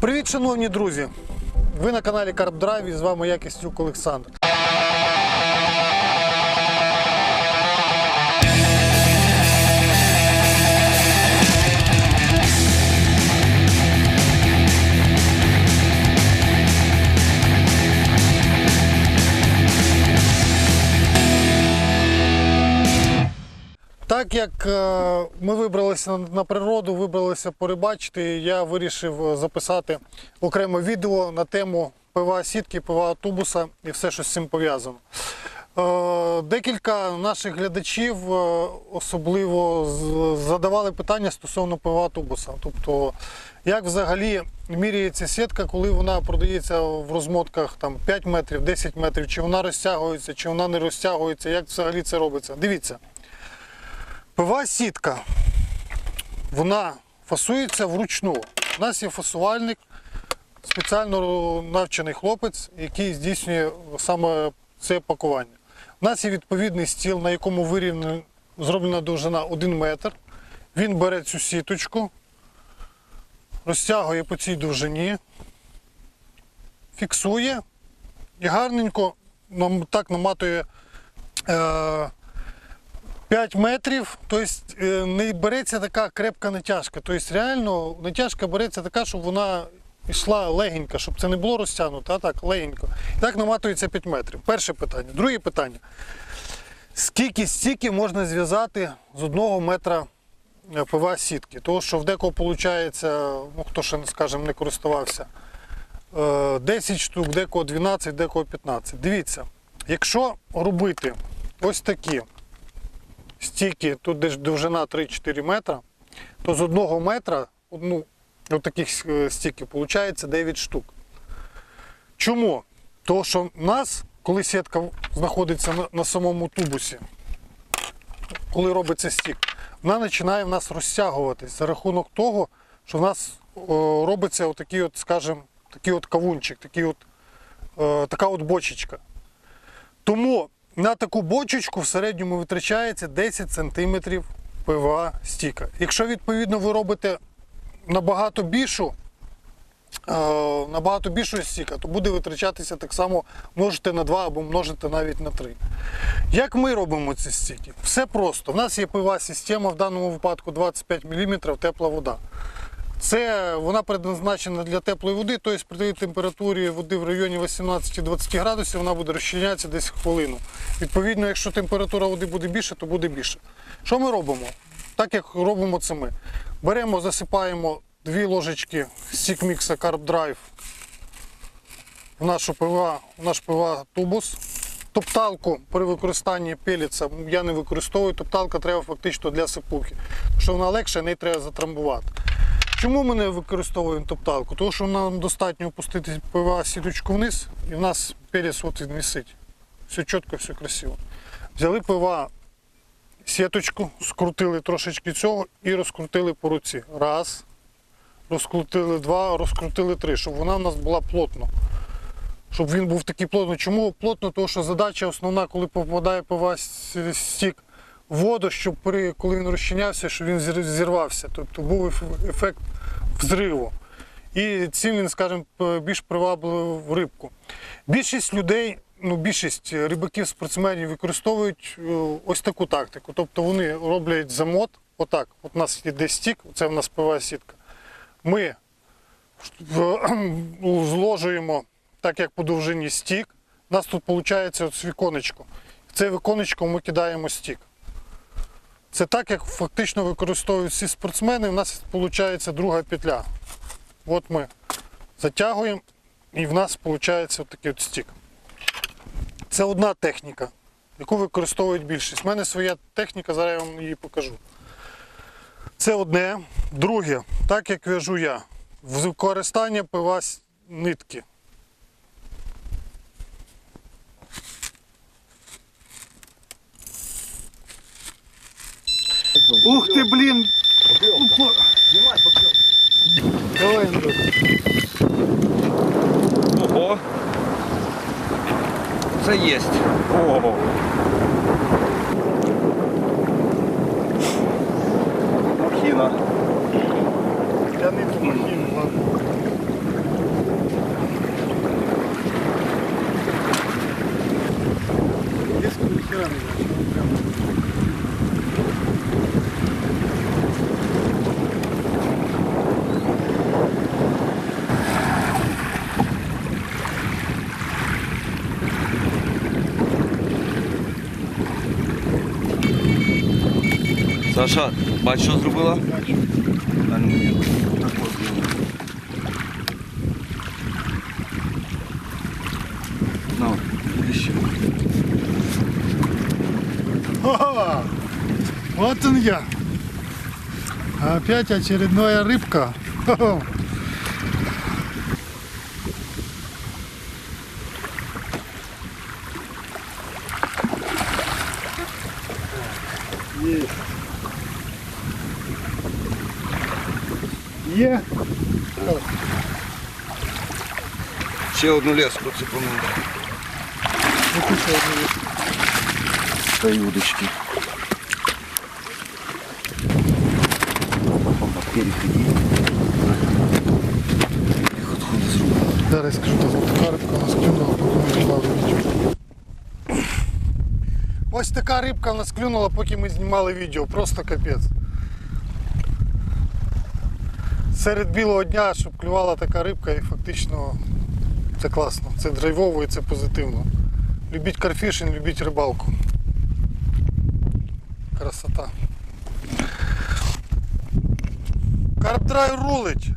Привіт, шановні друзі! Ви на каналі CarpDrive і з вами я Кістюк Олександр. Так як е, ми вибралися на природу, вибралися порибачити, я вирішив е, записати окреме відео на тему пива сітки, пива тубуса і все, що з цим пов'язано. Е, Декілька наших глядачів особливо задавали питання стосовно пива тубуса. Тобто, як взагалі міряється сітка, коли вона продається в розмотках там, 5 метрів, 10 метрів, чи вона розтягується, чи вона не розтягується, як взагалі це робиться. Дивіться. Пива сітка, вона фасується вручну. У нас є фасувальник, спеціально навчений хлопець, який здійснює саме це пакування. У нас є відповідний стіл, на якому вирівнена зроблена довжина 1 метр. Він бере цю сіточку, розтягує по цій довжині, фіксує і гарненько нам так наматує. Е, 5 метрів, тобто е, не береться така крепка натяжка. Тобто реально натяжка береться така, щоб вона йшла легенько, щоб це не було розтягнуто, а так легенько. І так наматується 5 метрів. Перше питання. Друге питання. Скільки стільки можна зв'язати з одного метра е, ПВА сітки? Тому що в декого виходить, ну хто ще, скажімо, не користувався, е, 10 штук, декого 12, декого 15. Дивіться, якщо робити ось такі стільки, тут десь довжина 3-4 метра, то з одного метра, одну, от таких стільки, виходить 9 штук. Чому? Тому що в нас, коли сітка знаходиться на, на самому тубусі, коли робиться стік, вона починає в нас розтягуватись за рахунок того, що в нас о, робиться отакий от, скажімо, такий от кавунчик, такий от, е, така от бочечка. Тому на таку бочечку в середньому витрачається 10 см ПВА стіка. Якщо відповідно ви робите набагато більшу, е, набагато більшу стіка, то буде витрачатися так само множити на 2 або множити навіть на 3. Як ми робимо ці стіки? Все просто. У нас є пива система, в даному випадку 25 мм тепла вода. Це вона предназначена для теплої води, тобто при температурі води в районі 18-20 градусів вона буде розчинятися десь хвилину. Відповідно, якщо температура води буде більше, то буде більше. Що ми робимо? Так як робимо це ми. Беремо, засипаємо дві ложечки стікмікса Carb Drive в нашу пива, в наш пива тубус. Топталку при використанні пеліца я не використовую. Топталка треба фактично для сипухи, що вона легше, неї треба затрамбувати. Чому ми не використовуємо топталку? Тому що нам достатньо опустити пива сіточку вниз і в нас пелець от він висить. Все чітко, все красиво. Взяли пива сіточку, скрутили трошечки цього і розкрутили по руці. Раз, розкрутили два, розкрутили три, щоб вона в нас була плотно. Щоб він був такий плотний. Чому плотно? Тому що задача основна, коли попадає пива стік воду, щоб при, коли він розчинявся, щоб він зірвався. Тобто був ефект взриву. І цим він, скажімо, більш привабливий рибку. Більшість людей, ну більшість рибаків, спортсменів використовують е, ось таку тактику. Тобто вони роблять замот, отак. От у нас іде стік, це в нас пива сітка. Ми зложуємо так, як по довжині стік. У нас тут виходить от віконечко. В це віконечко ми кидаємо стік. Це так, як фактично використовують всі спортсмени. У нас виходить друга петля. От ми затягуємо і в нас виходить от такий от стік. Це одна техніка, яку використовують більшість. У мене своя техніка, зараз я вам її покажу. Це одне. Друге, так як в'яжу я, використання пива нитки. Ух ты, блин! Поклевка. Снимай, поклевка. Давай, Андрей. Ого! Заесть. Ого! Махина. Я не махина, ладно. Если ни хера не Саша, бач, що зробила? Ну, ще. Ага! Вот он я. Опять очередная рыбка. Есть. Є. Ще одну леску цепанула. Та й удочки. Переходи. Отходи зробила. Зараз скажу, та така рибка нас клюнула, поки ми знімали відео. Ось така рибка нас клюнула, поки ми знімали відео. Просто капець. Серед білого дня, щоб клювала така рибка і фактично це класно. Це драйвово і це позитивно. Любіть карфішин, любіть рибалку. Красота. Карпдрай рулить.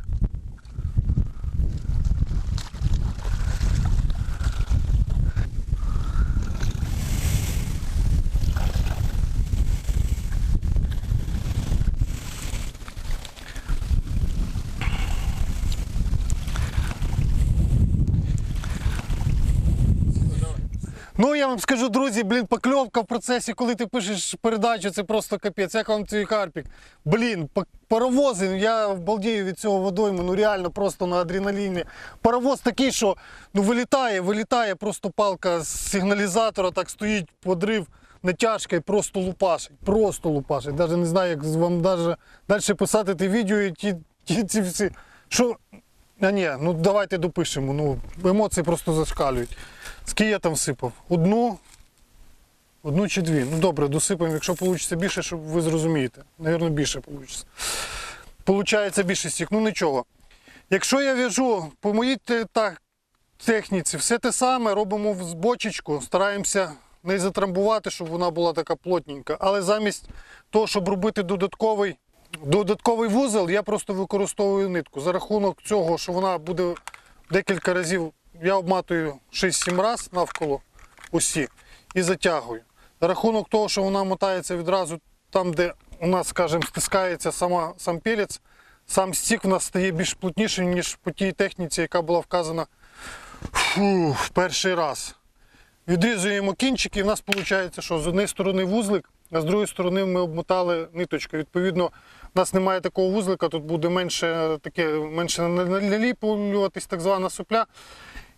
Ну я вам скажу, друзі, блін, покльовка в процесі, коли ти пишеш передачу, це просто капець. Як вам твій карпік? Блін, паровози, я балдію від цього водойму, ну реально просто на адреналіні. Паровоз такий, що ну вилітає, вилітає просто палка з сигналізатора, так стоїть подрив. Натяжка і просто лупашить, просто лупашить. Навіть не знаю, як вам далі писати ті відео і ті, ті, ці всі. Що. А ні, ну давайте допишемо. Ну, емоції просто зашкалюють. Скільки я там всипав? Одну? Одну чи дві? Ну добре, досипаємо, якщо вийде більше, щоб ви зрозумієте. Навірно, більше вийде. Получається більше стік. Ну нічого. Якщо я в'яжу по моїй так, техніці, все те саме, робимо в бочечку, стараємося не затрамбувати, щоб вона була така плотненька. Але замість того, щоб робити додатковий, додатковий вузол, я просто використовую нитку. За рахунок цього, що вона буде декілька разів, я обматую 6-7 разів навколо усі і затягую. За рахунок того, що вона мотається відразу там, де у нас, скажімо, стискається сама, сам пілець, сам стік в нас стає більш плотнішим, ніж по тій техніці, яка була вказана фу, в перший раз. Відрізуємо кінчики, і в нас виходить, що з однієї сторони вузлик, а з другої сторони ми обмотали ниточку. Відповідно, у нас немає такого вузлика, тут буде менше, таке, менше наліплюватись так звана сопля,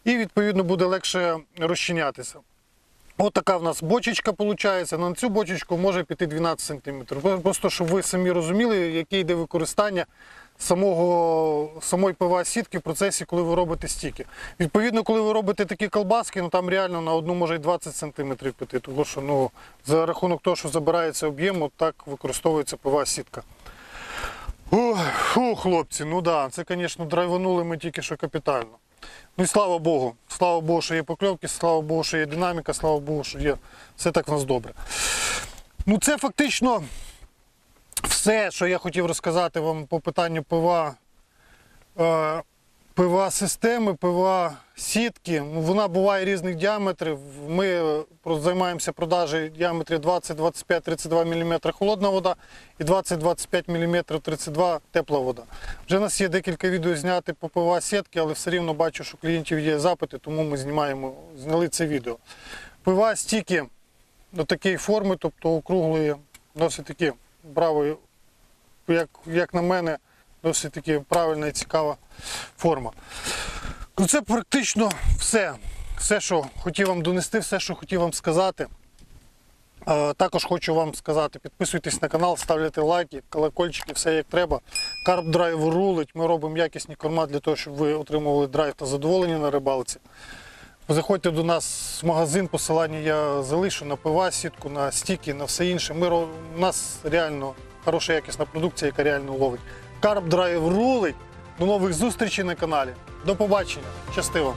і відповідно буде легше розчинятися. Ось така в нас бочечка виходить. На цю бочечку може піти 12 см. Просто щоб ви самі розуміли, яке йде використання самого, самої ПВА сітки в процесі, коли ви робите стіки. Відповідно, коли ви робите такі колбаски, ну там реально на одну може й 20 см піти, тому що ну, за рахунок того, що забирається об'єм, так використовується ПВА сітка. Ой, фу, хлопці, ну да, це, звісно, драйванули ми тільки що капітально. Ну і слава Богу. Слава Богу, що є покльовки, слава Богу, що є динаміка, слава Богу, що є все так в нас добре. Ну це фактично все, що я хотів розказати вам по питанню ПВА. Е, ПВА системи, ПВА сітки. Ну, Вона буває різних діаметрів. Ми е, займаємося продажею діаметрів 20, 25, 32 мм холодна вода і 20, 25 мм 32 тепла вода. Вже у нас є декілька відео зняти по ПВА сітки, але все рівно бачу, що клієнтів є запити, тому ми знімаємо, зняли це відео. ПВА стіки до такої форми, тобто округлої, досить таки бравої, як, як на мене, досить таки правильна і цікава форма. Ну, це практично все. Все, що хотів вам донести, все, що хотів вам сказати. Е, Також хочу вам сказати, підписуйтесь на канал, ставляйте лайки, колокольчики, все як треба. Карп драйв рулить. Ми робимо якісні корма для того, щоб ви отримували драйв та задоволення на рибалці. Заходьте до нас в магазин, посилання я залишу на пива, сітку, на стіки, на все інше. Ми, у нас реально хороша якісна продукція, яка реально ловить. Карп драйв рулить. До нових зустрічей на каналі. До побачення. Щасти вам!